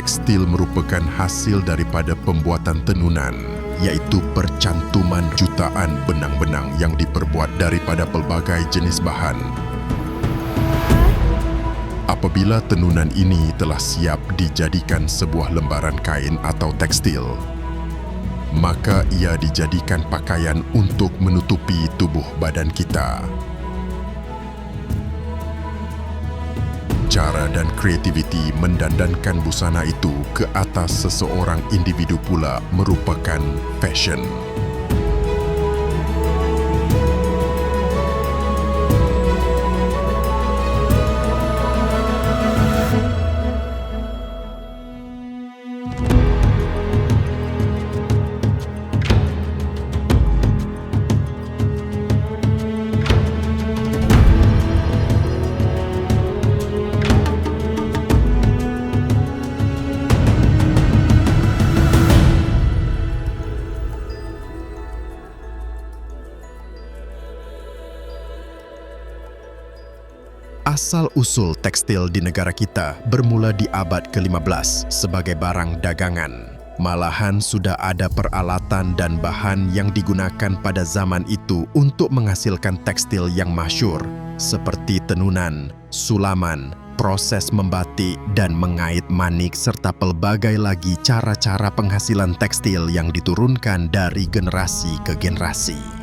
Tekstil merupakan hasil daripada pembuatan tenunan, iaitu percantuman jutaan benang-benang yang diperbuat daripada pelbagai jenis bahan. Apabila tenunan ini telah siap dijadikan sebuah lembaran kain atau tekstil, maka ia dijadikan pakaian untuk menutupi tubuh badan kita. Cara dan kreativiti mendandankan busana itu ke atas seseorang individu pula merupakan fashion. Asal-usul tekstil di negara kita bermula di abad ke-15 sebagai barang dagangan. Malahan sudah ada peralatan dan bahan yang digunakan pada zaman itu untuk menghasilkan tekstil yang masyur seperti tenunan, sulaman, proses membatik dan mengait manik serta pelbagai lagi cara-cara penghasilan tekstil yang diturunkan dari generasi ke generasi.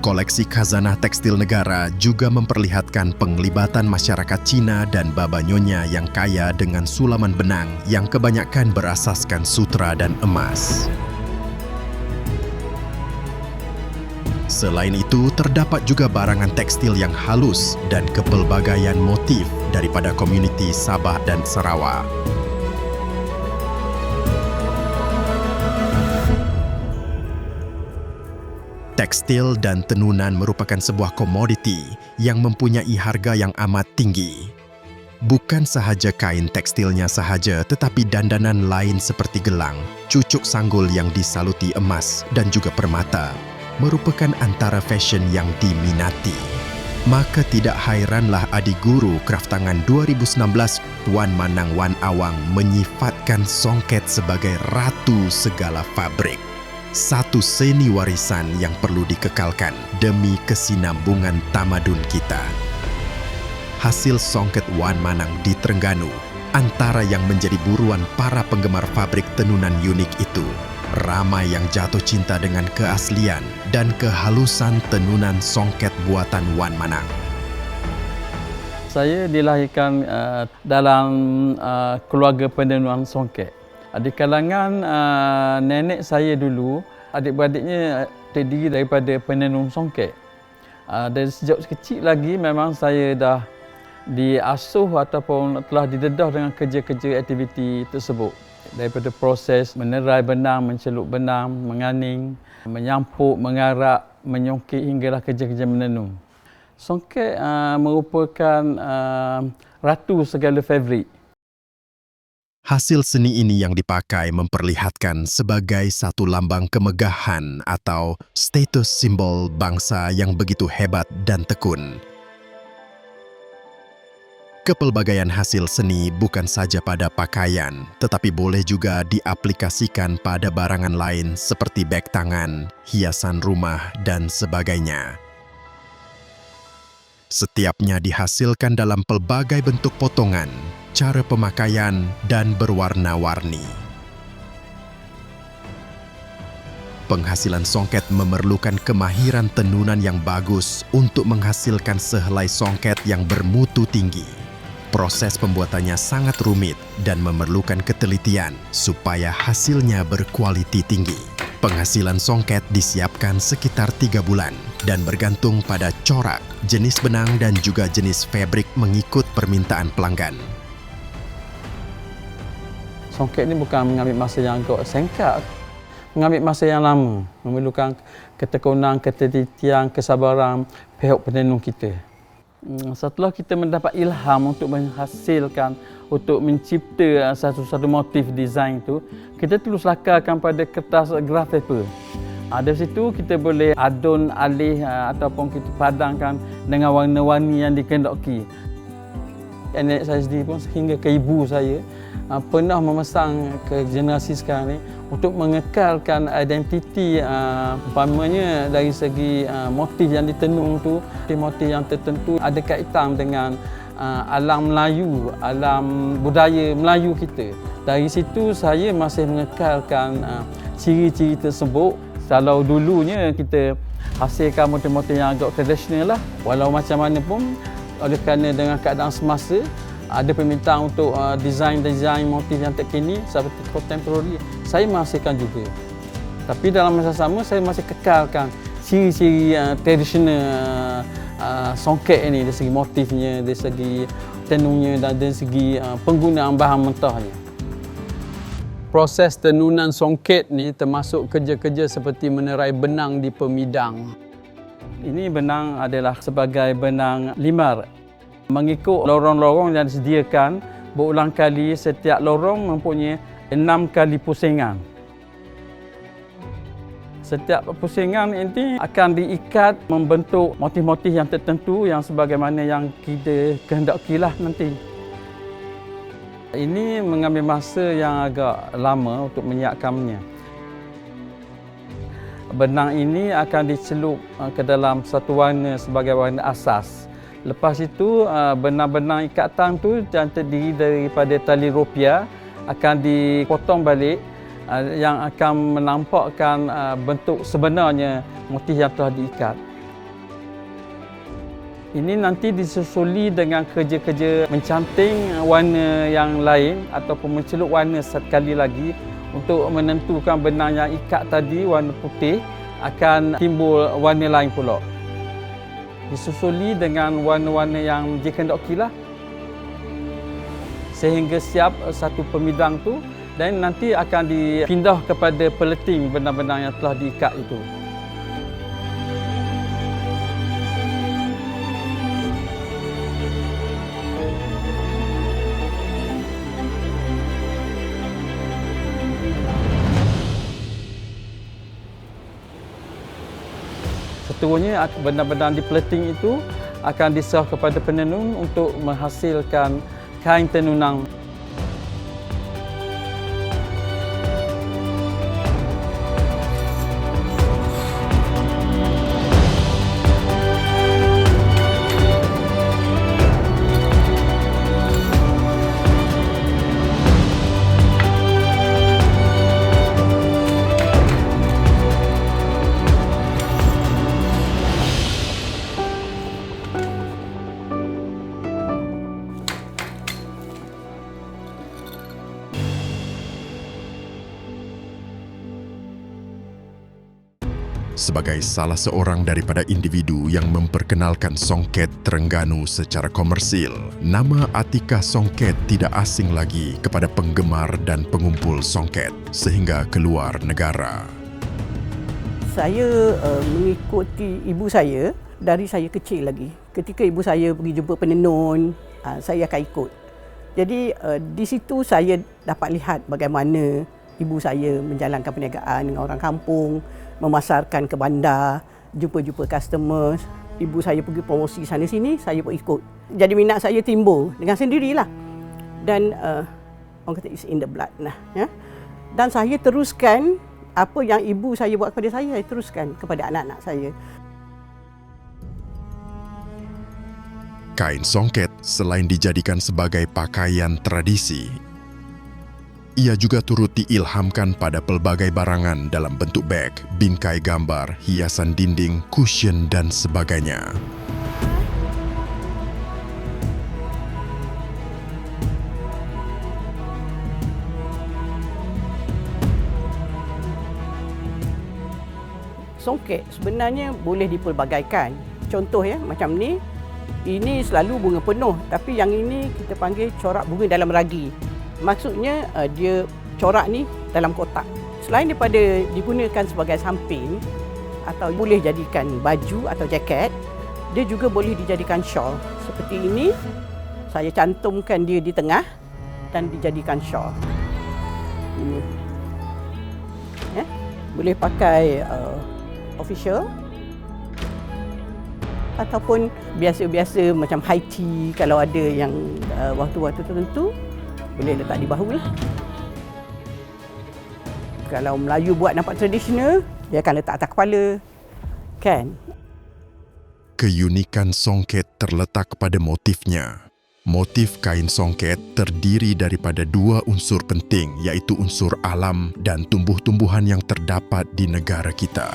Koleksi khazanah tekstil negara juga memperlihatkan penglibatan masyarakat Cina dan Babanyonya yang kaya dengan sulaman benang yang kebanyakan berasaskan sutra dan emas. Selain itu, terdapat juga barangan tekstil yang halus dan kepelbagaian motif daripada komuniti Sabah dan Sarawak. Tekstil dan tenunan merupakan sebuah komoditi yang mempunyai harga yang amat tinggi. Bukan sahaja kain tekstilnya sahaja tetapi dandanan lain seperti gelang, cucuk sanggul yang disaluti emas dan juga permata merupakan antara fashion yang diminati. Maka tidak hairanlah adik guru kraftangan 2019 Tuan Manang Wan Awang menyifatkan songket sebagai ratu segala fabrik satu seni warisan yang perlu dikekalkan demi kesinambungan tamadun kita. Hasil songket Wan Manang di Terengganu antara yang menjadi buruan para penggemar fabrik tenunan unik itu. Ramai yang jatuh cinta dengan keaslian dan kehalusan tenunan songket buatan Wan Manang. Saya dilahirkan uh, dalam uh, keluarga penenuan songket. Di kalangan uh, nenek saya dulu, adik-beradiknya terdiri daripada penenun songket. Uh, dari sejak kecil lagi memang saya dah diasuh ataupun telah didedah dengan kerja-kerja aktiviti tersebut. Daripada proses menerai benang, mencelup benang, menganing, menyampuk, mengarak, menyongkit hinggalah kerja-kerja menenun. Songket uh, merupakan uh, ratu segala fabrik. Hasil seni ini yang dipakai memperlihatkan sebagai satu lambang kemegahan atau status simbol bangsa yang begitu hebat dan tekun. Kepelbagaian hasil seni bukan saja pada pakaian, tetapi boleh juga diaplikasikan pada barangan lain seperti beg tangan, hiasan rumah, dan sebagainya. Setiapnya dihasilkan dalam pelbagai bentuk potongan, cara pemakaian dan berwarna-warni. Penghasilan songket memerlukan kemahiran tenunan yang bagus untuk menghasilkan sehelai songket yang bermutu tinggi. Proses pembuatannya sangat rumit dan memerlukan ketelitian supaya hasilnya berkualiti tinggi. Penghasilan songket disiapkan sekitar tiga bulan dan bergantung pada corak, jenis benang dan juga jenis fabrik mengikut permintaan pelanggan songket ni bukan mengambil masa yang agak singkat mengambil masa yang lama memerlukan ketekunan, ketelitian, kesabaran pihak penenun kita. Hmm, setelah kita mendapat ilham untuk menghasilkan untuk mencipta satu-satu motif desain itu kita terus lakarkan pada kertas graph paper ha, dari situ kita boleh adun alih ha, ataupun kita padangkan dengan warna-warni yang dikendaki nenek saya sendiri pun hingga ke ibu saya uh, pernah memasang ke generasi sekarang ni untuk mengekalkan identiti uh, umpamanya dari segi uh, motif yang ditenung tu motif yang tertentu ada kaitan dengan uh, alam Melayu, alam budaya Melayu kita. Dari situ saya masih mengekalkan uh, ciri-ciri tersebut. Kalau dulunya kita hasilkan motif-motif yang agak tradisional lah, walau macam mana pun oleh kerana dengan keadaan semasa ada permintaan untuk uh, desain-desain motif yang terkini seperti contemporary saya menghasilkan juga. Tapi dalam masa sama saya masih kekalkan ciri-ciri uh, tradisional uh, uh, songket ini dari segi motifnya dari segi tenungnya dan dari segi uh, penggunaan bahan mentahnya. Proses tenunan songket ni termasuk kerja-kerja seperti menerai benang di pemidang. Ini benang adalah sebagai benang limar. Mengikut lorong-lorong yang disediakan, berulang kali setiap lorong mempunyai enam kali pusingan. Setiap pusingan ini akan diikat membentuk motif-motif yang tertentu yang sebagaimana yang kita kehendakilah nanti. Ini mengambil masa yang agak lama untuk menyiapkannya benang ini akan dicelup uh, ke dalam satu warna sebagai warna asas. Lepas itu uh, benang-benang ikatan tu yang terdiri daripada tali ropia akan dipotong balik uh, yang akan menampakkan bentuk sebenarnya motif yang telah diikat. Ini nanti disusuli dengan kerja-kerja mencanting warna yang lain ataupun mencelup warna sekali lagi untuk menentukan benang yang ikat tadi warna putih akan timbul warna lain pula. Disusuli dengan warna-warna yang dikehendakilah sehingga siap satu pemidang tu dan nanti akan dipindah kepada peleting benang-benang yang telah diikat itu. Seterusnya benda-benda di plating itu akan diserah kepada penenun untuk menghasilkan kain tenunang sebagai salah seorang daripada individu yang memperkenalkan songket Terengganu secara komersil. Nama Atika Songket tidak asing lagi kepada penggemar dan pengumpul songket sehingga keluar negara. Saya uh, mengikuti ibu saya dari saya kecil lagi. Ketika ibu saya pergi jumpa penenun, uh, saya akan ikut. Jadi uh, di situ saya dapat lihat bagaimana ibu saya menjalankan perniagaan dengan orang kampung, memasarkan ke bandar, jumpa-jumpa customer. Ibu saya pergi promosi sana sini, saya pun ikut. Jadi minat saya timbul dengan sendirilah. Dan uh, orang kata it's in the blood lah. Ya? Dan saya teruskan apa yang ibu saya buat kepada saya, saya teruskan kepada anak-anak saya. Kain songket selain dijadikan sebagai pakaian tradisi, ia juga turut diilhamkan pada pelbagai barangan dalam bentuk beg, bingkai gambar, hiasan dinding, cushion dan sebagainya. Songket sebenarnya boleh dipelbagaikan. Contoh ya, macam ni, ini selalu bunga penuh tapi yang ini kita panggil corak bunga dalam ragi. Maksudnya uh, dia corak ni dalam kotak. Selain daripada digunakan sebagai samping atau boleh jadikan baju atau jaket, dia juga boleh dijadikan shawl. Seperti ini, saya cantumkan dia di tengah dan dijadikan shawl. Ini. Ya, boleh pakai uh, official ataupun biasa-biasa macam high tea kalau ada yang uh, waktu-waktu tertentu boleh letak di bahu lah. Kalau Melayu buat nampak tradisional, dia akan letak atas kepala. Kan? Keunikan songket terletak pada motifnya. Motif kain songket terdiri daripada dua unsur penting iaitu unsur alam dan tumbuh-tumbuhan yang terdapat di negara kita.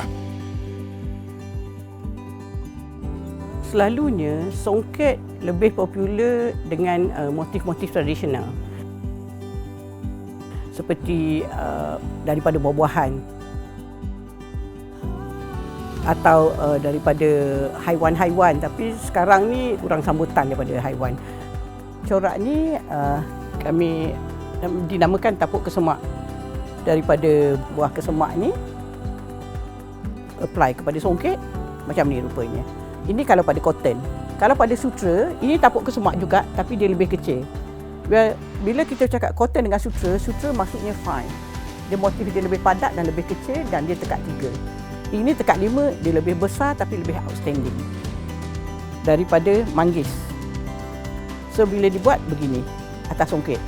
Selalunya songket lebih popular dengan uh, motif-motif tradisional. Seperti uh, daripada buah-buahan atau uh, daripada haiwan-haiwan tapi sekarang ni kurang sambutan daripada haiwan. Corak ni uh, kami dinamakan tapuk kesemak daripada buah kesemak ni apply kepada songket macam ni rupanya. Ini kalau pada cotton. Kalau pada sutra, ini tapuk kesemak juga tapi dia lebih kecil. Bila kita cakap cotton dengan sutra, sutra maksudnya fine. Dia motif dia lebih padat dan lebih kecil dan dia tekak tiga. Ini tekak lima, dia lebih besar tapi lebih outstanding. Daripada manggis. So bila dibuat begini, atas songket.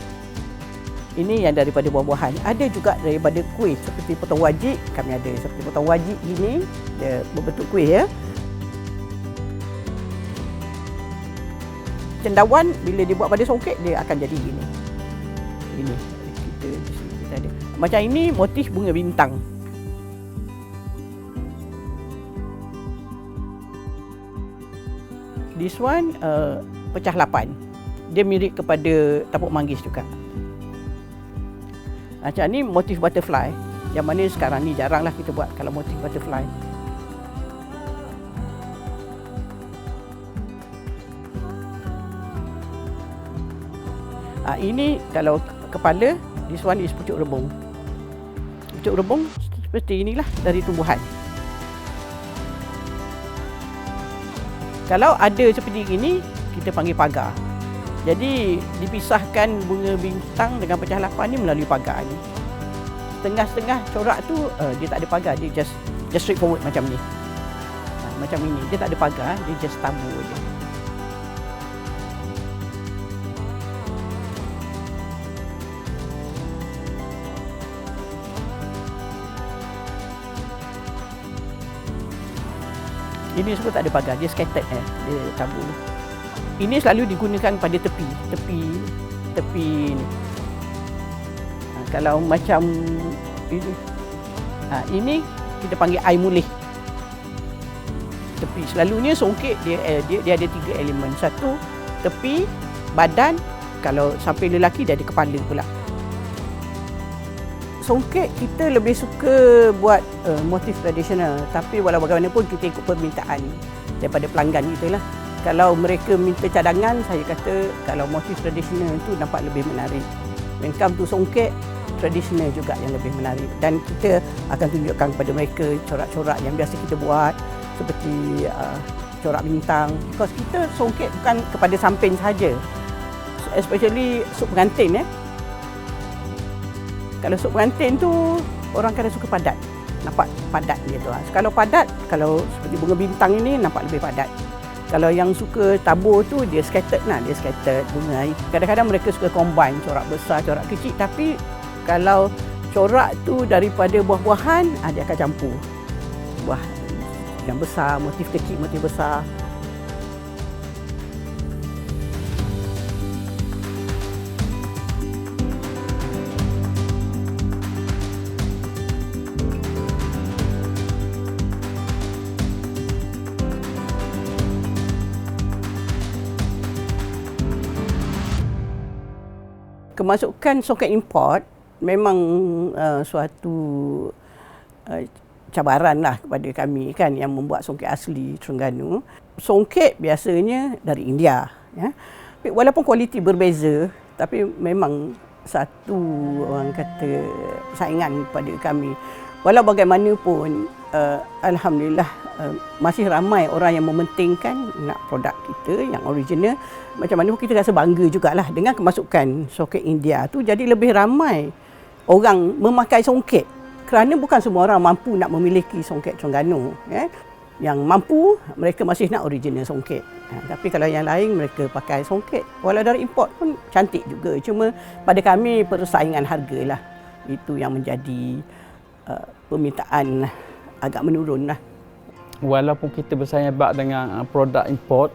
Ini yang daripada buah-buahan. Ada juga daripada kuih seperti potong wajik. Kami ada seperti potong wajik ini. Dia berbentuk kuih ya. Cendawan bila dibuat pada songket dia akan jadi gini. Ini kita kita ada. Macam ini motif bunga bintang. This one uh, pecah lapan. Dia mirip kepada tapuk manggis juga. Macam ni motif butterfly. Yang mana sekarang ni jaranglah kita buat kalau motif butterfly. Ha, ini kalau kepala, this one is pucuk rebung. Pucuk rebung seperti inilah dari tumbuhan. Kalau ada seperti ini, kita panggil pagar. Jadi dipisahkan bunga bintang dengan pecah lapan ni melalui pagar ni. Setengah-setengah corak tu uh, dia tak ada pagar, dia just just straightforward macam ni. Ha, macam ini, dia tak ada pagar, dia just tabur je. Ini semua tak ada pagar, dia scattered eh. Dia tabur. Ini selalu digunakan pada tepi, tepi tepi ni. Ha, kalau macam ini ha, ini kita panggil air mulih. Tepi selalunya songket dia, eh, dia dia ada tiga elemen. Satu tepi, badan, kalau sampai lelaki dia ada kepala pula. Songket kita lebih suka buat uh, motif tradisional tapi walau bagaimanapun kita ikut permintaan daripada pelanggan kita lah. Kalau mereka minta cadangan, saya kata kalau motif tradisional itu nampak lebih menarik. When come to songket, tradisional juga yang lebih menarik. Dan kita akan tunjukkan kepada mereka corak-corak yang biasa kita buat seperti uh, corak bintang. Because kita songket bukan kepada samping saja. Especially sup pengantin. Eh kalau sup pengantin tu orang kadang suka padat. Nampak padat dia tu kalau padat kalau seperti bunga bintang ini nampak lebih padat. Kalau yang suka tabur tu dia scattered lah. Dia scattered bunga kadang-kadang mereka suka combine corak besar corak kecil. Tapi kalau corak tu daripada buah-buahan ah, dia akan campur. Buah yang besar motif kecil motif besar kemasukan soket import memang uh, suatu uh, cabaran lah kepada kami kan yang membuat songket asli Terengganu. Songket biasanya dari India. Ya. Walaupun kualiti berbeza tapi memang satu orang kata saingan pada kami. Walau bagaimanapun uh, Alhamdulillah uh, masih ramai orang yang mementingkan nak produk kita yang original. Macam mana pun kita rasa bangga jugalah dengan kemasukan soket India tu jadi lebih ramai orang memakai songket kerana bukan semua orang mampu nak memiliki songket Terengganu. Eh. yang mampu mereka masih nak original songket. Ha, tapi kalau yang lain mereka pakai songket walau dari import pun cantik juga. Cuma pada kami persaingan harga lah. Itu yang menjadi uh, permintaan agak menurun lah. Walaupun kita bersaing hebat dengan uh, produk import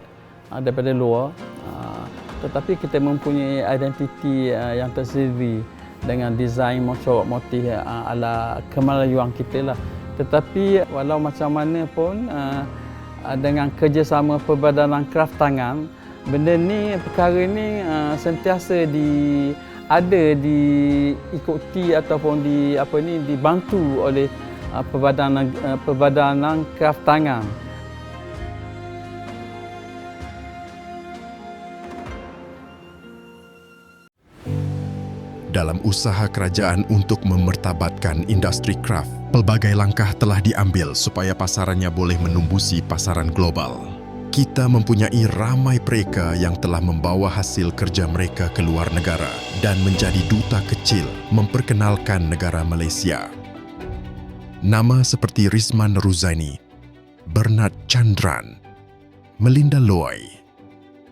uh, daripada luar, uh, tetapi kita mempunyai identiti uh, yang tersendiri dengan desain motif uh, ala kemalayuan kita lah. Tetapi walau macam mana pun uh, dengan kerjasama perbadanan kraft tangan, benda ni perkara ni uh, sentiasa di ada diikuti ataupun di apa ni dibantu oleh uh, perbadanan uh, perbadanan kraft tangan. Dalam usaha kerajaan untuk memertabatkan industri kraft, pelbagai langkah telah diambil supaya pasarannya boleh menumbusi pasaran global. Kita mempunyai ramai mereka yang telah membawa hasil kerja mereka ke luar negara dan menjadi duta kecil memperkenalkan negara Malaysia. Nama seperti Rizman Ruzaini, Bernard Chandran, Melinda Loy,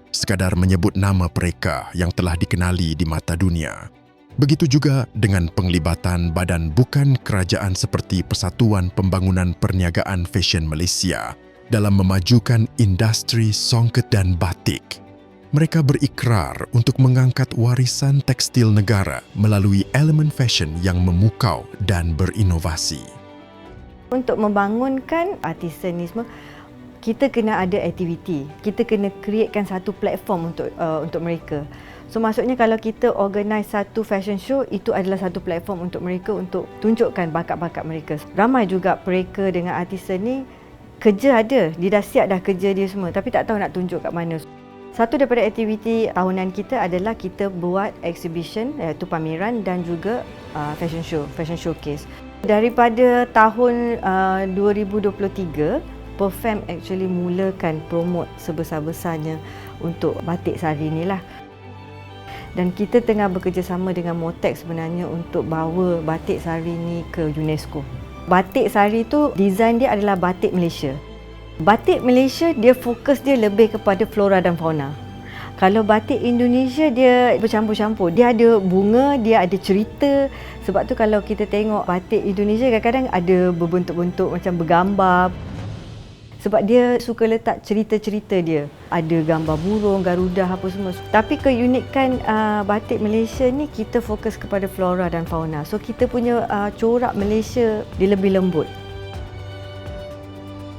sekadar menyebut nama mereka yang telah dikenali di mata dunia. Begitu juga dengan penglibatan badan bukan kerajaan seperti Persatuan Pembangunan Perniagaan Fashion Malaysia dalam memajukan industri songket dan batik. Mereka berikrar untuk mengangkat warisan tekstil negara melalui elemen fashion yang memukau dan berinovasi. Untuk membangunkan artisanisme, kita kena ada aktiviti. Kita kena createkan satu platform untuk uh, untuk mereka. So maksudnya kalau kita organize satu fashion show itu adalah satu platform untuk mereka untuk tunjukkan bakat-bakat mereka. Ramai juga mereka dengan artisan ni kerja ada, dia dah siap dah kerja dia semua tapi tak tahu nak tunjuk kat mana. Satu daripada aktiviti tahunan kita adalah kita buat exhibition iaitu pameran dan juga uh, fashion show, fashion showcase. Daripada tahun uh, 2023 Perfam actually mulakan promote sebesar-besarnya untuk batik sari ni lah dan kita tengah bekerjasama dengan Motek sebenarnya untuk bawa batik sari ni ke UNESCO. Batik sari tu design dia adalah batik Malaysia. Batik Malaysia dia fokus dia lebih kepada flora dan fauna. Kalau batik Indonesia dia bercampur-campur. Dia ada bunga, dia ada cerita. Sebab tu kalau kita tengok batik Indonesia kadang-kadang ada berbentuk-bentuk macam bergambar. Sebab dia suka letak cerita-cerita dia. Ada gambar burung, garuda apa semua. Tapi keunikan uh, batik Malaysia ni kita fokus kepada flora dan fauna. So kita punya uh, corak Malaysia dia lebih lembut.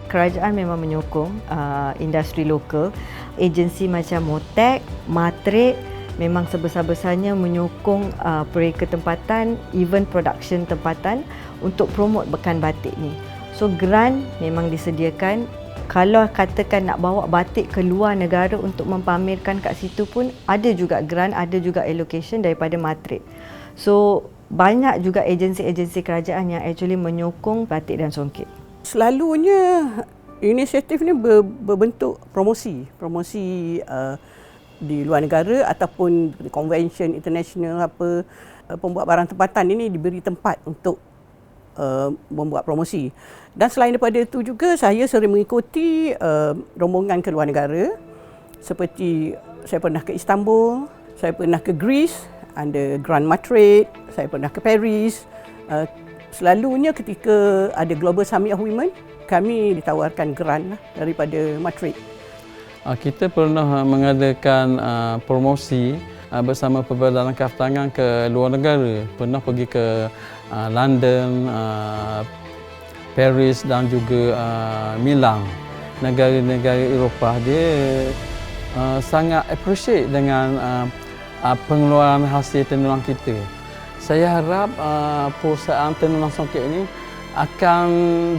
Kerajaan memang menyokong uh, industri lokal. Agensi macam Motek, Matre memang sebesar-besarnya menyokong uh, proyek ketempatan, event production tempatan untuk promote bekan batik ni. So grant memang disediakan. Kalau katakan nak bawa batik ke luar negara untuk mempamerkan kat situ pun ada juga grant, ada juga allocation daripada Matrik. So banyak juga agensi-agensi kerajaan yang actually menyokong batik dan songkit. Selalunya inisiatif ni ber, berbentuk promosi, promosi uh, di luar negara ataupun convention international apa uh, pembuat barang tempatan ini diberi tempat untuk uh, membuat promosi. Dan selain daripada itu juga saya sering mengikuti uh, rombongan ke luar negara seperti saya pernah ke Istanbul, saya pernah ke Greece under Grand Madrid, saya pernah ke Paris. Uh, selalunya ketika ada Global Summit of Women, kami ditawarkan grant lah daripada Madrid. Uh, kita pernah mengadakan uh, promosi bersama Perbadanan Kaftangan ke luar negara. Pernah pergi ke uh, London, uh, Paris dan juga Milan. Negara-negara Eropah dia sangat appreciate dengan pengeluaran hasil tenunan kita. Saya harap perusahaan tenunan songket ini akan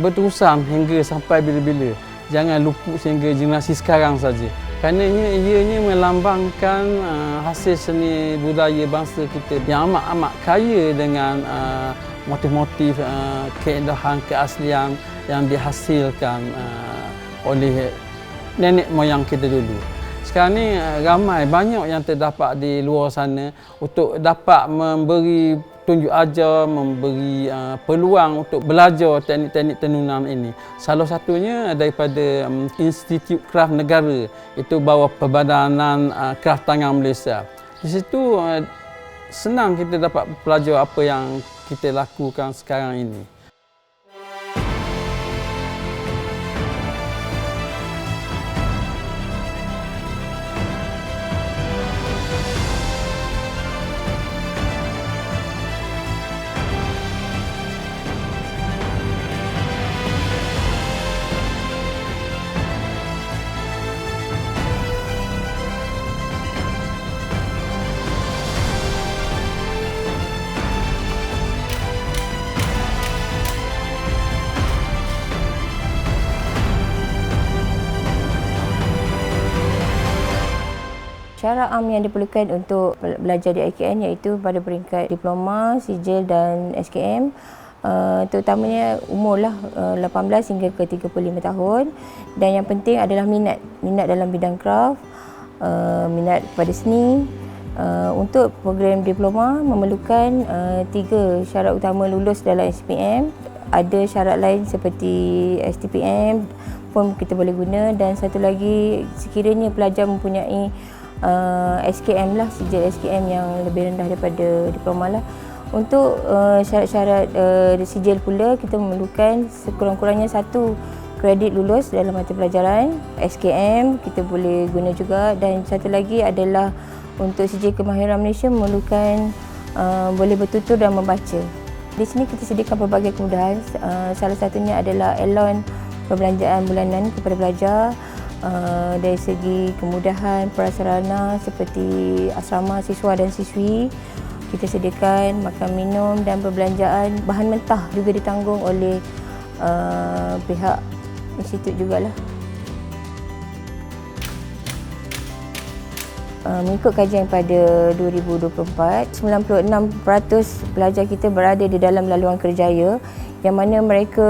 berterusan hingga sampai bila-bila. Jangan luput sehingga generasi sekarang saja. Kerana ia, ianya melambangkan uh, hasil seni budaya bangsa kita yang amat-amat kaya dengan uh, motif-motif uh, keindahan, keaslian yang dihasilkan uh, oleh nenek moyang kita dulu. Sekarang ni uh, ramai banyak yang terdapat di luar sana untuk dapat memberi tunjuk ajar, memberi uh, peluang untuk belajar teknik-teknik tenunan ini. Salah satunya daripada um, Institut Kraft Negara, itu bawah Perbadanan uh, Kraft Tangan Malaysia. Di situ uh, senang kita dapat belajar apa yang kita lakukan sekarang ini. Syarat am yang diperlukan untuk belajar di IKN iaitu pada peringkat diploma, sijil dan SKM uh, terutamanya umur lah uh, 18 hingga ke 35 tahun. Dan yang penting adalah minat minat dalam bidang craft uh, minat pada seni. Uh, untuk program diploma memerlukan uh, tiga syarat utama lulus dalam SPM ada syarat lain seperti STPM pun kita boleh guna dan satu lagi sekiranya pelajar mempunyai uh, SKM lah, sijil SKM yang lebih rendah daripada diploma lah. Untuk uh, syarat-syarat uh, sijil pula, kita memerlukan sekurang-kurangnya satu kredit lulus dalam mata pelajaran. SKM kita boleh guna juga dan satu lagi adalah untuk sijil kemahiran Malaysia memerlukan uh, boleh bertutur dan membaca. Di sini kita sediakan pelbagai kemudahan. Uh, salah satunya adalah elon perbelanjaan bulanan kepada pelajar uh, dari segi kemudahan prasarana seperti asrama siswa dan siswi kita sediakan makan minum dan perbelanjaan bahan mentah juga ditanggung oleh uh, pihak institut jugalah. Uh, mengikut kajian pada 2024, 96% pelajar kita berada di dalam laluan kerjaya yang mana mereka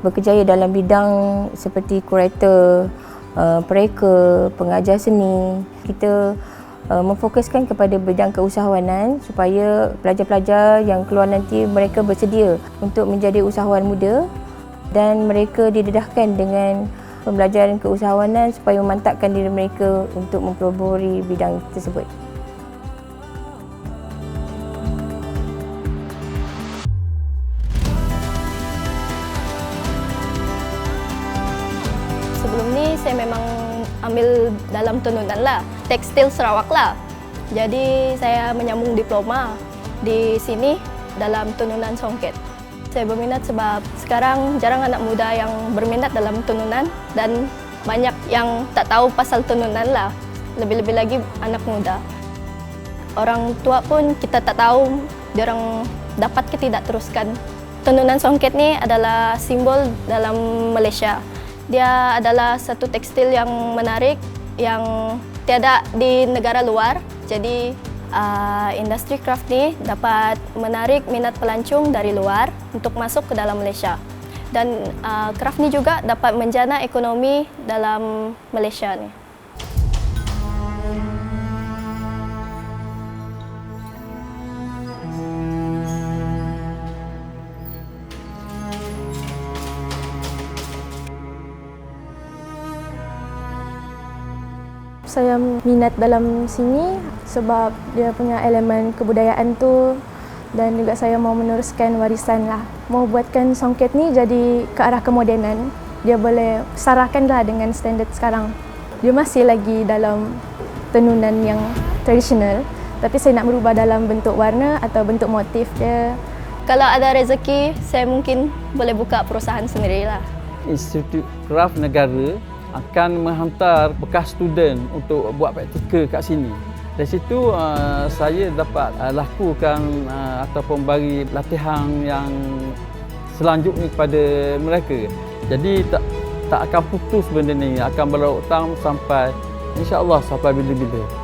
berkejaya dalam bidang seperti kurator, uh, pereka, pengajar seni. Kita uh, memfokuskan kepada bidang keusahawanan supaya pelajar-pelajar yang keluar nanti mereka bersedia untuk menjadi usahawan muda dan mereka didedahkan dengan pembelajaran keusahawanan supaya memantapkan diri mereka untuk mempelopori bidang tersebut. Sebelum ni saya memang ambil dalam tenunan lah, tekstil Sarawak lah. Jadi saya menyambung diploma di sini dalam tenunan songket. Saya berminat sebab sekarang jarang anak muda yang berminat dalam tenunan dan banyak yang tak tahu pasal tenunan lah. Lebih-lebih lagi anak muda. Orang tua pun kita tak tahu orang dapat ke tidak teruskan. Tenunan songket ni adalah simbol dalam Malaysia. Dia adalah satu tekstil yang menarik yang tiada di negara luar. Jadi uh, industri craft ni dapat menarik minat pelancong dari luar untuk masuk ke dalam Malaysia. Dan uh, craft ni juga dapat menjana ekonomi dalam Malaysia ni. Saya minat dalam sini sebab dia punya elemen kebudayaan tu dan juga saya mau meneruskan warisan lah. Mau buatkan songket ni jadi ke arah kemodenan. Dia boleh sarahkan lah dengan standard sekarang. Dia masih lagi dalam tenunan yang tradisional tapi saya nak merubah dalam bentuk warna atau bentuk motif dia. Kalau ada rezeki, saya mungkin boleh buka perusahaan sendirilah. Institut Kraft Negara akan menghantar bekas student untuk buat praktikal kat sini. Dari situ uh, saya dapat uh, lakukan uh, ataupun bagi latihan yang selanjutnya kepada mereka. Jadi tak tak akan putus benda ni, akan berlaut sampai insya-Allah sampai bila-bila.